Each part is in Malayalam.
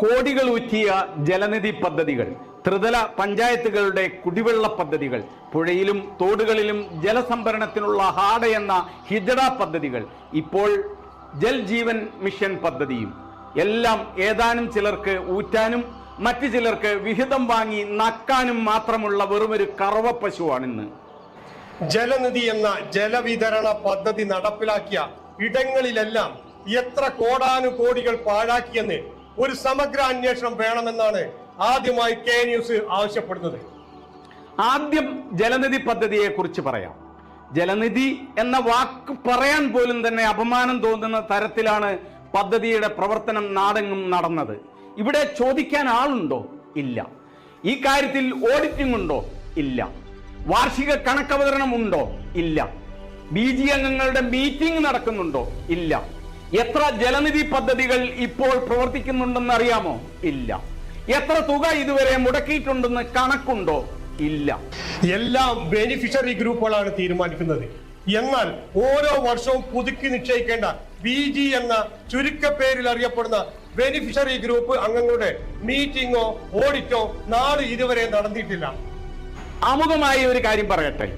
കോടികൾ ഊറ്റിയ ജലനിധി പദ്ധതികൾ ത്രിതല പഞ്ചായത്തുകളുടെ കുടിവെള്ള പദ്ധതികൾ പുഴയിലും തോടുകളിലും ജലസംഭരണത്തിനുള്ള ഹാഡ എന്ന ഹിജഡ പദ്ധതികൾ ഇപ്പോൾ ജൽ ജീവൻ മിഷൻ പദ്ധതിയും. എല്ലാം ഏതാനും ചിലർക്ക് ഊറ്റാനും മറ്റു ചിലർക്ക് വിഹിതം വാങ്ങി നക്കാനും മാത്രമുള്ള വെറുമൊരു കറവ പശുവാണിന്ന്. ജലനിധി എന്ന ജലവിതരണ പദ്ധതി നടപ്പിലാക്കിയ ഇടങ്ങളിലെല്ലാം എത്ര കോടാനുകോടികൾ പാഴാക്കിയെന്ന് ഒരു സമഗ്ര അന്വേഷണം വേണമെന്നാണ് ആദ്യമായി കെ ന്യൂസ് ആവശ്യപ്പെടുന്നത്. ആദ്യം ജലനിധി പദ്ധതിയെ കുറിച്ച് പറയാം. ജലനിധി എന്ന വാക്ക് പറയാൻ പോലും തന്നെ അപമാനം തോന്നുന്ന തരത്തിലാണ് പദ്ധതിയുടെ പ്രവർത്തനം നാടെങ്ങും നടന്നത്. ഇവിടെ ചോദിക്കാൻ ആളുണ്ടോ? ഇല്ല. ഈ കാര്യത്തിൽ ഓഡിറ്റിംഗ് ഉണ്ടോ? ഇല്ല. വാർഷിക കണക്കവതരണം ഉണ്ടോ? ഇല്ല. ബി ജി അംഗങ്ങളുടെ മീറ്റിംഗ് നടക്കുന്നുണ്ടോ? ഇല്ല. എത്ര ജലനിധി പദ്ധതികൾ ഇപ്പോൾ പ്രവർത്തിക്കുന്നുണ്ടെന്ന് അറിയാമോ ഇല്ല. എത്ര തുക ഇതുവരെ മുടക്കിയിട്ടുണ്ടെന്ന് കണക്കുണ്ടോ? ഇല്ല. എല്ലാം ബെനിഫിഷ്യറി ഗ്രൂപ്പുകളാണ് തീരുമാനിക്കുന്നത്. എന്നാൽ ഓരോ വർഷവും പുതുക്കി നിശ്ചയിക്കേണ്ട ബി ജി എന്ന ചുരുക്കപ്പേരിൽ അറിയപ്പെടുന്ന ബെനിഫിഷ്യറി ഗ്രൂപ്പ് അംഗങ്ങളുടെ മീറ്റിംഗോ ഓഡിറ്റോ നാട് ഇതുവരെ നടന്നിട്ടില്ല. ആമുഖമായി ഒരു കാര്യം പറയട്ടെ.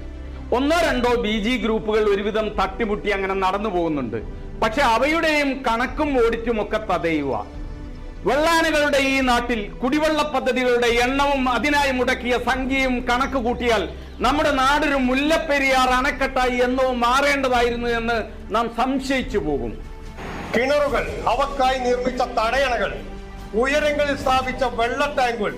ഒന്നോ രണ്ടോ ബി ജി ഗ്രൂപ്പുകൾ ഒരുവിധം തട്ടിമുട്ടി അങ്ങനെ നടന്നു പോകുന്നുണ്ട് പക്ഷെ അവയുടെയും കണക്കും ഓടിച്ചുമൊക്കെ തതയുക. വെള്ളാനകളുടെ ഈ നാട്ടിൽ കുടിവെള്ള പദ്ധതികളുടെ എണ്ണവും അതിനായി മുടക്കിയ സംഖ്യയും കണക്ക് കൂട്ടിയാൽ നമ്മുടെ നാടൊരു മുല്ലപ്പെരിയാർ അണക്കെട്ടായി എന്നോ മാറേണ്ടതായിരുന്നു എന്ന് നാം സംശയിച്ചു പോകും. കിണറുകൾ അവക്കായി നിർമ്മിച്ച തടയണകൾ ഉയരങ്ങളിൽ സ്ഥാപിച്ച വെള്ള ടാങ്കുകൾ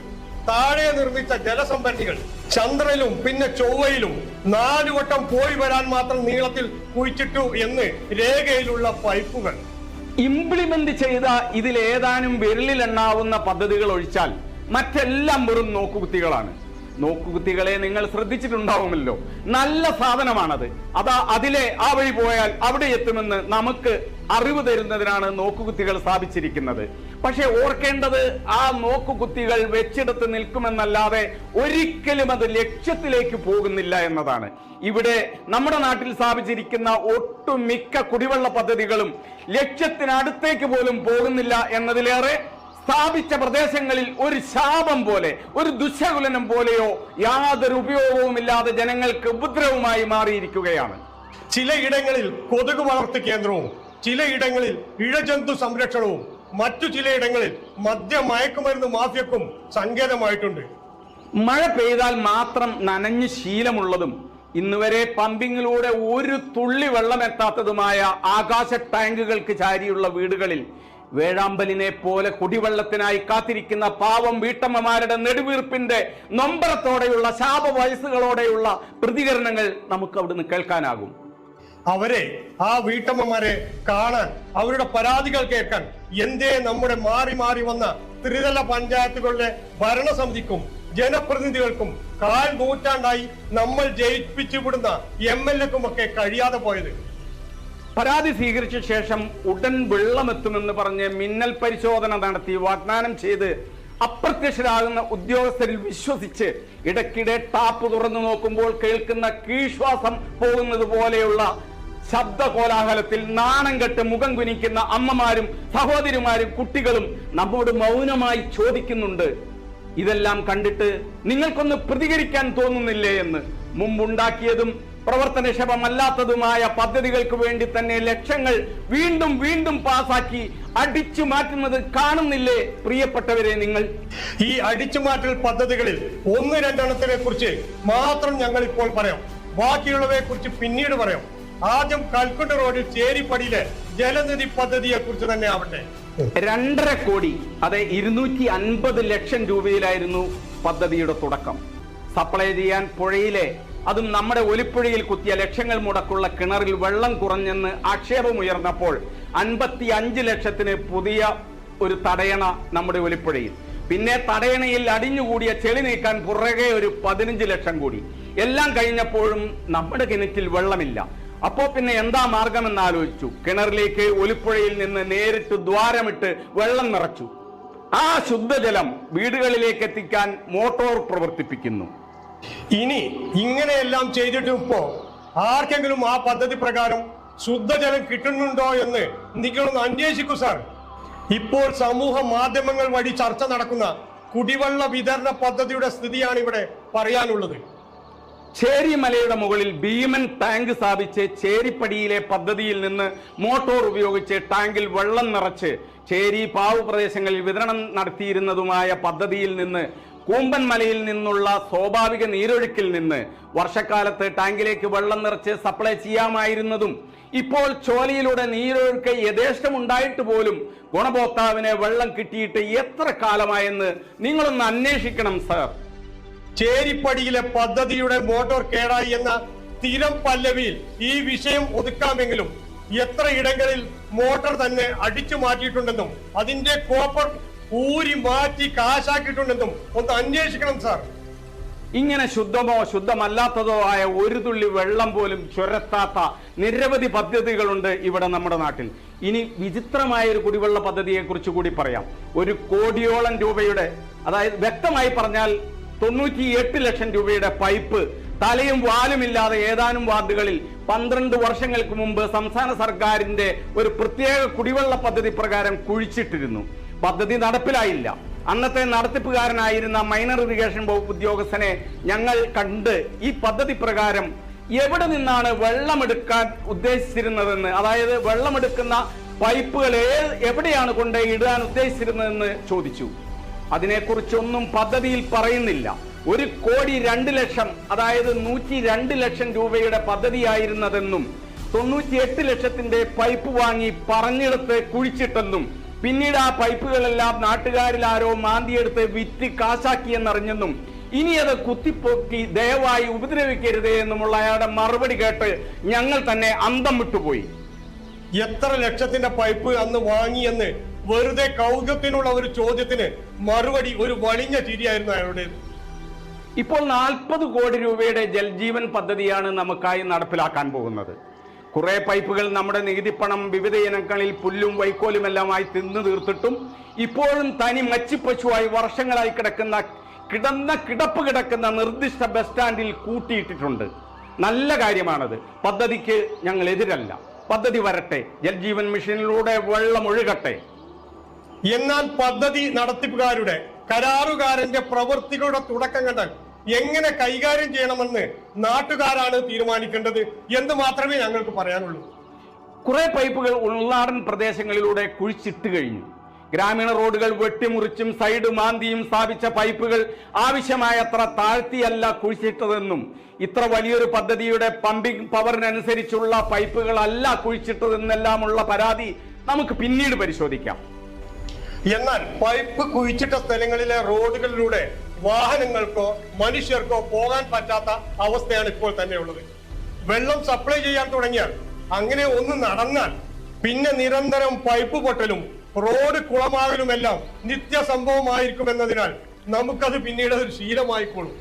താഴെ നിർമ്മിച്ച ജലസംഭരണികൾ ചന്ദ്രനിലും പിന്നെ ചൊവ്വയിലും നാലു വട്ടം പോയി വരാൻ മാത്രം നീളത്തിൽ കുഴിച്ചിട്ടു എന്ന് രേഖയിലുള്ള പൈപ്പുകൾ. ഇംപ്ലിമെന്റ് ചെയ്ത ഇതിലേതാനും വിരലിലെണ്ണാവുന്ന പദ്ധതികൾ ഒഴിച്ചാൽ മറ്റെല്ലാം വെറും നോക്കുകുത്തികളാണ്. നോക്കുകുത്തികളെ നിങ്ങൾ ശ്രദ്ധിച്ചിട്ടുണ്ടാവുമല്ലോ. നല്ല സാധനമാണത്. അതാ അതിലെ ആ വഴി പോയാൽ അവിടെ എത്തുമെന്ന് നമുക്ക് അറിവ് തരുന്നതിനാണ് നോക്കുകുത്തികൾ സ്ഥാപിച്ചിരിക്കുന്നത്. പക്ഷെ ഓർക്കേണ്ടത് ആ നോക്കുകുത്തികൾ വെച്ചെടുത്ത് നിൽക്കുമെന്നല്ലാതെ ഒരിക്കലും അത് ലക്ഷ്യത്തിലേക്ക് പോകുന്നില്ല എന്നതാണ്. ഇവിടെ നമ്മുടെ നാട്ടിൽ സ്ഥാപിച്ചിരിക്കുന്ന ഒട്ടുമിക്ക കുടിവെള്ള പദ്ധതികളും ലക്ഷ്യത്തിനടുത്തേക്ക് പോലും പോകുന്നില്ല എന്നതിലേറെ സ്ഥാപിച്ച പ്രദേശങ്ങളിൽ ഒരു ശാപം പോലെ ഒരു ദുശകുലനം പോലെയോ യാതൊരു ഉപയോഗവുമില്ലാതെ ജനങ്ങൾക്ക് ഉപദ്രവമായി മാറിയിരിക്കുകയാണ്. ചിലയിടങ്ങളിൽ കൊതുക് വളർത്തു കേന്ദ്രവും ചിലയിടങ്ങളിൽ ഇഴജന്തു സംരക്ഷണവും മറ്റു ചിലയിടങ്ങളിൽ മദ്യ മയക്കുമരുന്ന് മാഫിയക്കും സങ്കേതമായിട്ടുണ്ട്. മഴ പെയ്താൽ മാത്രം നനഞ്ഞ് ശീലമുള്ളതും ഇന്നുവരെ പമ്പിങ്ങിലൂടെ ഒരു തുള്ളി വെള്ളം എത്താത്തതുമായ ആകാശ ടാങ്കുകൾക്ക് ചാരിയുള്ള വീടുകളിൽ വേഴാമ്പലിനെ പോലെ കുടിവെള്ളത്തിനായി കാത്തിരിക്കുന്ന പാവം വീട്ടമ്മമാരുടെ നെടുവീർപ്പിന്റെ നൊമ്പരത്തോടെയുള്ള ശാപ വയസ്സുകളോടെയുള്ള പ്രതികരണങ്ങൾ നമുക്ക് അവിടുന്ന് കേൾക്കാനാകും. അവരെ ആ വീട്ടമ്മമാരെ കാണാൻ അവരുടെ പരാതികൾ കേൾക്കാൻ എന്തേ നമ്മുടെ മാറി മാറി വന്ന ത്രിതല പഞ്ചായത്തുകളുടെ ഭരണസമിതിക്കും ജനപ്രതിനിധികൾക്കും കാൽ നൂറ്റാണ്ടായി നമ്മൾ ജയിപ്പിച്ചു വിടുന്ന എം എൽ എക്കുമൊക്കെ കഴിയാതെ പോയത്. പരാതി സ്വീകരിച്ച ശേഷം ഉടൻ വെള്ളമെത്തുമെന്ന് പറഞ്ഞ് മിന്നൽ പരിശോധന നടത്തി വാഗ്ദാനം ചെയ്ത് അപ്രത്യക്ഷരാകുന്ന ഉദ്യോഗസ്ഥരിൽ വിശ്വസിച്ച് ഇടയ്ക്കിടെ ടാപ്പ് തുറന്നു നോക്കുമ്പോൾ കേൾക്കുന്ന കീശ്വാസം പോകുന്നത് പോലെയുള്ള ശബ്ദ കോലാഹലത്തിൽ നാണം കെട്ട് മുഖം കുനിക്കുന്ന അമ്മമാരും സഹോദരിമാരും കുട്ടികളും നമ്മോട് മൗനമായി ചോദിക്കുന്നുണ്ട്. ഇതെല്ലാം കണ്ടിട്ട് നിങ്ങൾക്കൊന്ന് പ്രതികരിക്കാൻ തോന്നുന്നില്ലേ എന്ന്. മുമ്പുണ്ടാക്കിയതും പ്രവർത്തനക്ഷമമല്ലാത്തതുമായ പദ്ധതികൾക്ക് വേണ്ടി തന്നെ ലക്ഷങ്ങൾ വീണ്ടും വീണ്ടും പാസാക്കി അടിച്ചു മാറ്റുന്നത് കാണുന്നില്ലേ? പ്രിയപ്പെട്ടവരെ നിങ്ങൾ ഈ അടിച്ചുമാറ്റൽ പദ്ധതികളിൽ ഒന്ന് രണ്ടെണ്ണത്തിനെ കുറിച്ച് മാത്രം ഞങ്ങൾ ഇപ്പോൾ പറയാം. ബാക്കിയുള്ളവയെ കുറിച്ച് പിന്നീട് പറയാം. ആദ്യം കൽക്കുണ്ട് റോഡിൽ ചേരിപ്പടിയിലെ ജലനിധി പദ്ധതിയെ കുറിച്ച് തന്നെ ആവട്ടെ. രണ്ടര കോടി അതെ ഇരുന്നൂറ്റി അൻപത് ലക്ഷം രൂപയിലായിരുന്നു പദ്ധതിയുടെ തുടക്കം. സപ്ലൈ ചെയ്യാൻ പുഴയിലെ അതും നമ്മുടെ ഒലിപ്പുഴയിൽ കുത്തിയ ലക്ഷങ്ങൾ മുടക്കുള്ള കിണറിൽ വെള്ളം കുറഞ്ഞെന്ന് ആക്ഷേപമുയർന്നപ്പോൾ അൻപത്തി അഞ്ച് ലക്ഷത്തിന് പുതിയ ഒരു തടയണ നമ്മുടെ ഒലിപ്പുഴയിൽ. പിന്നെ തടയണയിൽ അടിഞ്ഞുകൂടിയ ചെളി നീക്കാൻ പുറകെ ഒരു പതിനഞ്ച് ലക്ഷം കൂടി. എല്ലാം കഴിഞ്ഞപ്പോഴും നമ്മുടെ കിണറ്റിൽ വെള്ളമില്ല. അപ്പോ പിന്നെ എന്താ മാർഗമെന്ന് ആലോചിച്ചു. കിണറിലേക്ക് ഒലിപ്പുഴയിൽ നിന്ന് നേരിട്ട് ദ്വാരമിട്ട് വെള്ളം നിറച്ചു. ആ ശുദ്ധജലം വീടുകളിലേക്ക് എത്തിക്കാൻ മോട്ടോർ പ്രവർത്തിപ്പിക്കുന്നു. ഇനി ഇങ്ങനെയെല്ലാം ചെയ്തിട്ട് ഇപ്പോ ആർക്കെങ്കിലും ആ പദ്ധതി പ്രകാരം ശുദ്ധജലം കിട്ടുന്നുണ്ടോ എന്ന് നിങ്ങളൊന്ന് അന്വേഷിക്കൂ സാർ ഇപ്പോൾ സമൂഹ മാധ്യമങ്ങൾ വഴി ചർച്ച നടക്കുന്ന കുടിവെള്ള വിതരണ പദ്ധതിയുടെ സ്ഥിതിയാണ് ഇവിടെ പറയാനുള്ളത്. ചേരിമലയുടെ മുകളിൽ ഭീമൻ ടാങ്ക് സ്ഥാപിച്ച് ചേരിപ്പടിയിലെ പദ്ധതിയിൽ നിന്ന് മോട്ടോർ ഉപയോഗിച്ച് ടാങ്കിൽ വെള്ളം നിറച്ച് ചേരി പാവ് പ്രദേശങ്ങളിൽ വിതരണം നടത്തിയിരുന്നതുമായ പദ്ധതിയിൽ നിന്ന് കൂമ്പൻ മലയിൽ നിന്നുള്ള സ്വാഭാവിക നീരൊഴുക്കിൽ നിന്ന് വർഷക്കാലത്ത് ടാങ്കിലേക്ക് വെള്ളം നിറച്ച് സപ്ലൈ ചെയ്യാമായിരുന്നതും ഇപ്പോൾ ചോലയിലൂടെ നീരൊഴുക്ക് യഥേഷ്ടം ഉണ്ടായിട്ട് പോലും ഗുണഭോക്താവിന് വെള്ളം കിട്ടിയിട്ട് എത്ര കാലമായെന്ന് നിങ്ങളൊന്ന് അന്വേഷിക്കണം സർ. ചേരിപ്പടിയിലെ പദ്ധതിയുടെ മോട്ടോർ കേടായി എന്ന സ്ഥിരം പല്ലവിയിൽ ഈ വിഷയം ഒതുക്കാമെങ്കിലും എത്ര ഇടങ്ങളിൽ മോട്ടോർ തന്നെ അടിച്ചു മാറ്റിയിട്ടുണ്ടെന്നും അതിന്റെ കോപ്പർ ഊരി മാറ്റി കാശാക്കിയിട്ടുണ്ടെന്നും ഒന്ന് അന്വേഷിക്കണം സാർ. ഇങ്ങനെ ശുദ്ധമോ ശുദ്ധമല്ലാത്തതോ ആയ ഒരു തുള്ളി വെള്ളം പോലും ചുരത്താത്ത നിരവധി പദ്ധതികളുണ്ട് ഇവിടെ നമ്മുടെ നാട്ടിൽ. ഇനി വിചിത്രമായ ഒരു കുടിവെള്ള പദ്ധതിയെ കുറിച്ച് കൂടി പറയാം. ഒരു കോടിയോളം രൂപയുടെ അതായത് വ്യക്തമായി പറഞ്ഞാൽ തൊണ്ണൂറ്റി എട്ട് ലക്ഷം രൂപയുടെ പൈപ്പ് തലയും വാലുമില്ലാതെ ഏതാനും വാർഡുകളിൽ പന്ത്രണ്ട് വർഷങ്ങൾക്ക് മുമ്പ് സംസ്ഥാന സർക്കാരിന്റെ ഒരു പ്രത്യേക കുടിവെള്ള പദ്ധതി പ്രകാരം കുഴിച്ചിട്ടിരുന്നു. പദ്ധതി നടപ്പിലായില്ല. അന്നത്തെ നടത്തിപ്പുകാരനായിരുന്ന മൈനർ ഇറിഗേഷൻ വകുപ്പ് ഉദ്യോഗസ്ഥനെ ഞങ്ങൾ കണ്ട് ഈ പദ്ധതി പ്രകാരം എവിടെ നിന്നാണ് വെള്ളമെടുക്കാൻ ഉദ്ദേശിച്ചിരുന്നതെന്ന് അതായത് വെള്ളമെടുക്കുന്ന പൈപ്പുകൾ എവിടെയാണ് കൊണ്ട് ഇടാൻ ഉദ്ദേശിച്ചിരുന്നതെന്ന് ചോദിച്ചു. അതിനെക്കുറിച്ചൊന്നും പദ്ധതിയിൽ പറയുന്നില്ല. ഒരു കോടി രണ്ട് ലക്ഷം അതായത് നൂറ്റി രണ്ട് ലക്ഷം രൂപയുടെ പദ്ധതിയായിരുന്നതെന്നും തൊണ്ണൂറ്റിയെട്ട് ലക്ഷത്തിന്റെ പൈപ്പ് വാങ്ങി പറഞ്ഞിടത്ത് കുഴിച്ചിട്ടെന്നും പിന്നീട് ആ പൈപ്പുകളെല്ലാം നാട്ടുകാരിൽ ആരോ മാന്തിയെടുത്ത് വിറ്റ് കാശാക്കിയെന്നറിഞ്ഞെന്നും ഇനി അത് കുത്തിപ്പൊക്കി ദയവായി ഉപദ്രവിക്കരുത് എന്നുമുള്ള അയാളുടെ മറുപടി കേട്ട് ഞങ്ങൾ തന്നെ അന്തം വിട്ടുപോയി. എത്ര ലക്ഷത്തിന്റെ പൈപ്പ് അന്ന് വാങ്ങിയെന്ന് വെറുതെ കൗതുകത്തിനുള്ള ഒരു ചോദ്യത്തിന് മറുപടി ഒരു വളിഞ്ഞ ചിരിയായിരുന്നു അയാളുടെ. ഇപ്പോൾ നാൽപ്പത് കോടി രൂപയുടെ ജൽജീവൻ പദ്ധതിയാണ് നമുക്കായി നടപ്പിലാക്കാൻ പോകുന്നത്. കുറെ പൈപ്പുകൾ നമ്മുടെ നികുതിപ്പണം വിവിധ ഇനങ്ങളിൽ പുല്ലും വൈക്കോലുമെല്ലാമായി തിന്നു തീർത്തിട്ടും ഇപ്പോഴും തനി മച്ചിപ്പശുവായി വർഷങ്ങളായി കിടക്കുന്ന കിടന്ന കിടപ്പ് കിടക്കുന്ന നിർദ്ദിഷ്ട ബസ് സ്റ്റാൻഡിൽ കൂട്ടിയിട്ടിട്ടുണ്ട്. നല്ല കാര്യമാണത്. പദ്ധതിക്ക് ഞങ്ങൾ എതിരല്ല. പദ്ധതി വരട്ടെ. ജൽജീവൻ മിഷനിലൂടെ വെള്ളം ഒഴുകട്ടെ. എന്നാൽ പദ്ധതി നടത്തിപ്പുകാരുടെ കരാറുകാരന്റെ പ്രവൃത്തികളുടെ തുടക്കം കണ്ടാൽ എങ്ങനെ കൈകാര്യം ചെയ്യണമെന്ന് നാട്ടുകാരാണ് തീരുമാനിക്കേണ്ടത് എന്ന് മാത്രമേ ഞങ്ങൾക്ക് പറയാനുള്ളൂ. കുറെ പൈപ്പുകൾ ഉൾനാടൻ പ്രദേശങ്ങളിലൂടെ കുഴിച്ചിട്ട് കഴിഞ്ഞു. ഗ്രാമീണ റോഡുകൾ വെട്ടിമുറിച്ചും സൈഡ് മാന്തിയും സ്ഥാപിച്ച പൈപ്പുകൾ ആവശ്യമായത്ര താഴ്ത്തിയല്ല കുഴിച്ചിട്ടതെന്നും ഇത്ര വലിയൊരു പദ്ധതിയുടെ പമ്പിംഗ് പവറിനനുസരിച്ചുള്ള പൈപ്പുകളല്ല കുഴിച്ചിട്ടതെന്നെല്ലാമുള്ള പരാതി നമുക്ക് പിന്നീട് പരിശോധിക്കാം. എന്നാൽ പൈപ്പ് കുഴിച്ചിട്ട സ്ഥലങ്ങളിലെ റോഡുകളിലൂടെ വാഹനങ്ങൾക്കോ മനുഷ്യർക്കോ പോകാൻ പറ്റാത്ത അവസ്ഥയാണ് ഇപ്പോൾ തന്നെ ഉള്ളത്. വെള്ളം സപ്ലൈ ചെയ്യാൻ തുടങ്ങിയാൽ അങ്ങനെ ഒന്ന് നടന്നാൽ പിന്നെ നിരന്തരം പൈപ്പ് പൊട്ടലും റോഡ് കുളമാകലുമെല്ലാം നിത്യസംഭവമായിരിക്കുമെന്നതിനാൽ നമുക്കത് പിന്നീട് ഒരു ശീലമായിക്കോളും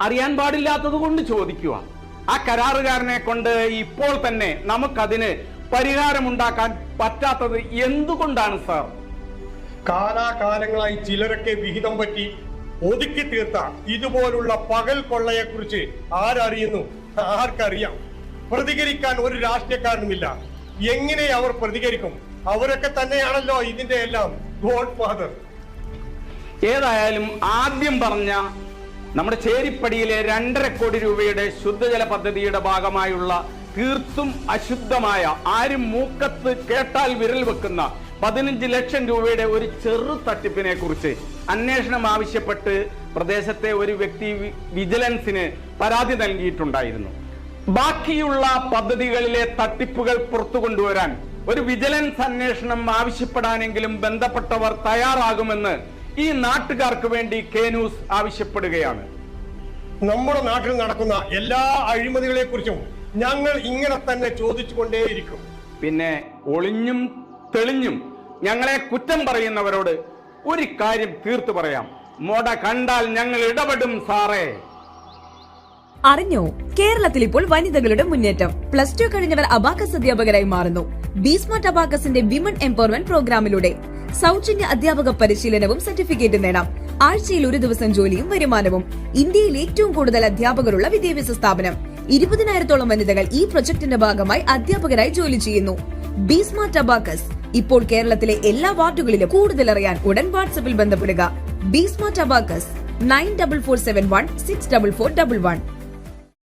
അറിയാൻ പാടില്ലാത്തത് കൊണ്ട് ചോദിക്കുക ആ കരാറുകാരനെ കൊണ്ട് ഇപ്പോൾ തന്നെ നമുക്കതിന് പരിഹാരമുണ്ടാക്കാൻ പറ്റാത്തത് എന്തുകൊണ്ടാണ് സാർ? കാലാകാലങ്ങളായി ചിലരൊക്കെ വിഹിതം പറ്റി ഒതുക്കി തീർത്ത ഇതുപോലുള്ള പകൽ കൊള്ളയെ കുറിച്ച് ആരറിയുന്നു? ആർക്കറിയാം? പ്രതികരിക്കാൻ ഒരു രാഷ്ട്രീയക്കാരനുമില്ല. എങ്ങനെ അവർ പ്രതികരിക്കും? അവരൊക്കെ തന്നെയാണല്ലോ ഇതിന്റെ എല്ലാം ഗോഡ് ഫാദർ ഏതായാലും ആദ്യം പറഞ്ഞ നമ്മുടെ ചേരിപ്പടിയിലെ രണ്ടര കോടി രൂപയുടെ ശുദ്ധജല പദ്ധതിയുടെ ഭാഗമായുള്ള തീർത്തും അശുദ്ധമായ ആരും മൂക്കത്ത് കേട്ടാൽ വിരൽ വെക്കുന്ന പതിനഞ്ച് ലക്ഷം രൂപയുടെ ഒരു ചെറു തട്ടിപ്പിനെ കുറിച്ച് അന്വേഷണം ആവശ്യപ്പെട്ട് പ്രദേശത്തെ ഒരു വ്യക്തി വിജിലൻസിന് പരാതി നൽകിയിട്ടുണ്ടായിരുന്നു. ബാക്കിയുള്ള പദ്ധതികളിലെ തട്ടിപ്പുകൾ പുറത്തു കൊണ്ടുവരാൻ ഒരു വിജിലൻസ് അന്വേഷണം ആവശ്യപ്പെടാനെങ്കിലും ബന്ധപ്പെട്ടവർ തയ്യാറാകുമെന്ന് ഈ നാട്ടുകാർക്ക് വേണ്ടി കെ ന്യൂസ് ആവശ്യപ്പെടുകയാണ്. നമ്മുടെ നാട്ടിൽ നടക്കുന്ന എല്ലാ അഴിമതികളെ കുറിച്ചും ഞങ്ങൾ ഇങ്ങനെ തന്നെ ചോദിച്ചുകൊണ്ടേയിരിക്കും. പിന്നെ ഒളിഞ്ഞും തെളിഞ്ഞും ഞങ്ങളെ കുറ്റം പറയുന്നവരോട് ഒരു കാര്യം തീർത്തു പറയാം. മോട കണ്ടാൽ ഞങ്ങൾ ഇടപെടും സാറേ. അറിഞ്ഞോ? കേരളത്തിൽ ഇപ്പോൾ വനിതകളുടെ മുന്നേറ്റം. പ്ലസ് ടു കഴിഞ്ഞവർ അബാക്കസ് അധ്യാപകരായി മാറുന്നു. ബീസ്മാർട്ട് അബാക്കസിന്റെ വിമൺ എംപവർമെന്റ് പ്രോഗ്രാമിലൂടെ സൗജന്യ അധ്യാപക പരിശീലനവും സർട്ടിഫിക്കറ്റും നേടാം. ആഴ്ചയിൽ ഒരു ദിവസം ജോലിയും വരുമാനവും. ഇന്ത്യയിൽ ഏറ്റവും കൂടുതൽ അധ്യാപകരുള്ള വിദ്യാഭ്യാസ സ്ഥാപനം. ഇരുപതിനായിരത്തോളം വനിതകൾ ഈ പ്രൊജക്ടിന്റെ ഭാഗമായി അധ്യാപകരായി ജോലി ചെയ്യുന്നു. ബീസ്മാർട്ട് അബാക്കസ് ഇപ്പോൾ കേരളത്തിലെ എല്ലാ വാർഡുകളിലും കൂടുതൽ അറിയാൻ ഉടൻ വാട്സപ്പിൽ ബന്ധപ്പെടുക. B Smart Abacus nine double four seven one six double four double one.